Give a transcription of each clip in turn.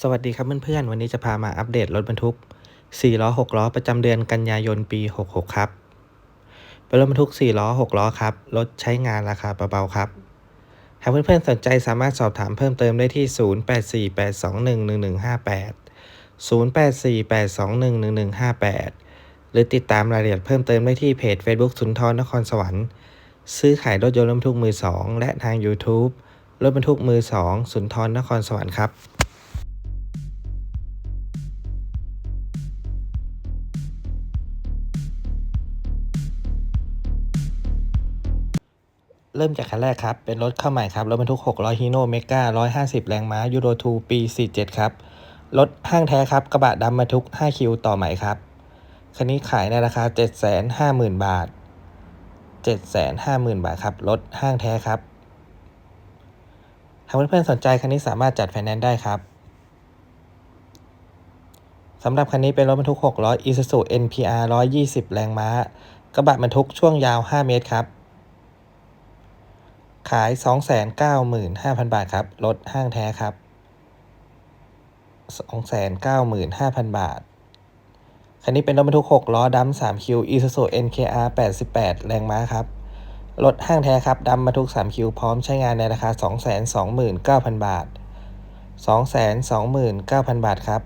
สวัสดีครับเพื่อนๆ วันนี้จะพามาอัปเดตรถบรรทุก 4 ล้อ 6 ล้อ ประจำเดือนกันยายนปี 66 ครับ เป็นรถบรรทุก 4 ล้อ 6 ล้อครับ รถใช้งานราคาเบาๆครับ หากเพื่อนๆ สนใจสามารถสอบถามเพิ่มเติมได้ที่ 0848211158 0848211158 หรือติดตามรายละเอียดเพิ่มเติมได้ที่เพจ Facebook สุนทรนครสวรรค์ ซื้อขายรถยนต์รถบรรทุกมือ 2 และทาง YouTube รถบรรทุกมือ 2 สุนทรนครสวรรค์ครับ เริ่มจากคันแรกครับ เป็นรถเข้าใหม่ครับ รถบรรทุก 600ฮีโน่เมกา150 แรงม้ายูโร2ปี 47 ครับ รถห้างแท้ครับ กระบะดำบรรทุก 5 คิวต่อใหม่ครับ คันนี้ขายในราคา 750,000 บาท 750,000 บาทครับ รถห้างแท้ครับถ้าเพื่อนๆสนใจคันนี้สามารถจัดไฟแนนซ์ได้ครับสำหรับคันนี้เป็นรถบรรทุก 600 Isuzu NPR 120 แรงม้า กระบะบรรทุกช่วงยาว 5 เมตรครับ ขาย 295,000 บาทครับรถห้างแท้ครับ 295,000 บาท คันนี้เป็นรถบรรทุก 6 ล้อดัม 3 คิว Isuzu NKR 88 แรงม้าครับ รถห้างแท้ครับดัมบรรทุก 3 คิว พร้อมใช้งานในราคา 229,000 บาท 229,000 บาทครับ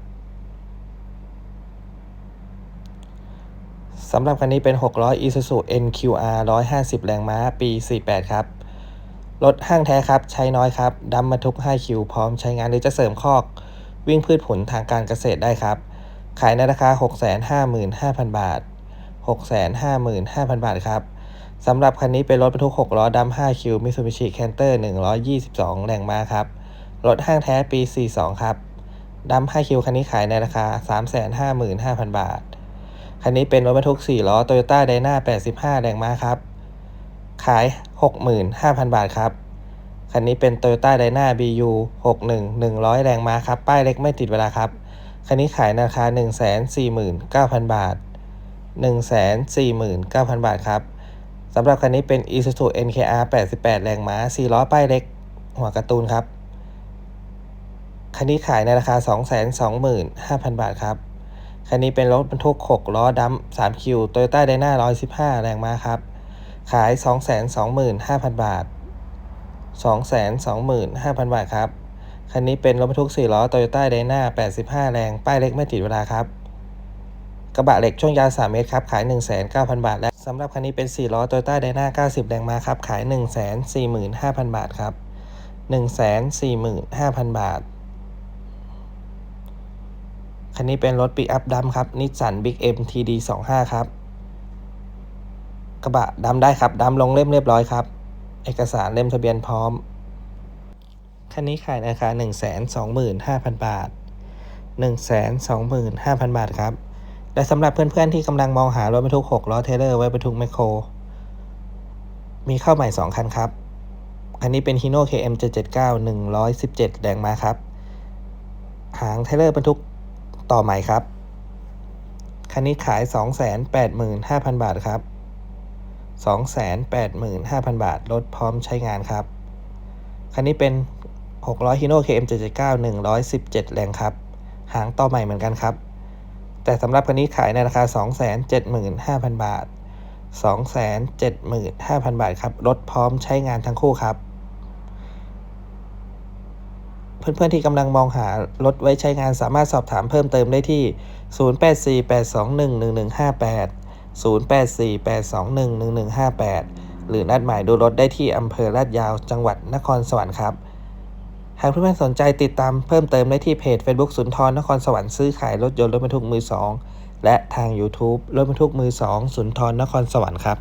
สำหรับคันนี้เป็น 600 Isuzu NQR 150 แรงม้า ปี 48 ครับ รถห้างแท้ครับ ใช้น้อยครับดัมบรรทุก 5 คิวพร้อมใช้งานหรือจะเสริมคอก วิ่งพืชผลทางการเกษตรได้ครับ ขายในราคา 655,000 บาท 655,000 บาทครับสำหรับคันนี้เป็นรถบรรทุก 6 ล้อดัม5คิว Mitsubishi Canter 122 แรงม้าครับ รถห้างแท้ปี 42 ครับดัม5คิวคันนี้ขายในราคา 355,000 บาท คันนี้เป็นรถบรรทุก 4 ล้อ Toyota Dyna 85 แรงม้าครับ ขาย 65,000 บาทครับ คันนี้เป็น Toyota Dyna BU 61 100 แรงม้าครับ ป้ายเล็กไม่ติดเวลาครับ คันนี้ขายราคา 149,000 บาท 149,000 บาทครับสำหรับคันนี้เป็น Isuzu NKR 88 แรงม้า 4 ล้อป้ายเล็ก หัวการ์ตูนครับ คันนี้ขายในราคา 225,000 บาทครับ คันนี้เป็นรถบรรทุก 6 ล้อดัม3คิว Toyota Dyna 115 แรงม้าครับ ขาย 225,000 บาท 225,000 บาทครับ คันนี้เป็นรถบรรทุก 4 ล้อ Toyota Dyna 85 แรง ป้ายเล็กไม่ติดเวลาครับ กระบะเหล็กช่วงยาว 3 เมตรครับ ขาย 19,000บาท และสำหรับคันนี้เป็น 4 ล้อ Toyota Dyna 90 แรงม้าครับ ขาย 145,000 บาทครับ 145,000 บาท คันนี้เป็นรถปิกอัพดำครับนิสสันบิ๊กเอ็มทีดีสองห้าครับ กระบะดำได้ครับดำลงเล่มเรียบร้อยครับ เอกสารเล่มทะเบียนพร้อม คันนี้ขายราคา 1 2 5 0 0 0 บาท 1 2 5 0 0 0 บาทครับ และสำหรับเพื่อนๆที่กำลังมองหารถบรรทุก 6 ล้อเทเลอร์ไว้บรรทุกแมคโคร มีเข้าใหม่ 2 คันครับ คันนี้เป็น Hino KM 779 117แรงมาครับ หางเทเลอร์บรรทุกต่อใหม่ครับ คันนี้ขาย 285,000 บาทครับ 285,000 บาท รถพร้อมใช้งานครับ คันนี้เป็น 600 Hino KM 779 117 แรงครับ หางต่อใหม่เหมือนกันครับ แต่สำหรับคันนี้ขายในราคา 275,000 บาท 275,000 บาทครับ รถพร้อมใช้งานทั้งคู่ครับ เพื่อนๆที่กำลังมองหารถไว้ใช้งานสามารถสอบถามเพิ่มเติมได้ที่ 0848211158 0848211158 หรือนัดหมายดูรถได้ที่อำเภอลาดยาวจังหวัดนครสวรรค์ครับ หากเพื่อนๆสนใจติดตามเพิ่มเติมได้ที่เพจ Facebook สุนทรนครสวรรค์ซื้อขายรถยนต์รถบรรทุกมือ2และทาง YouTube รถบรรทุกมือ2สุนทรนครสวรรค์ครับ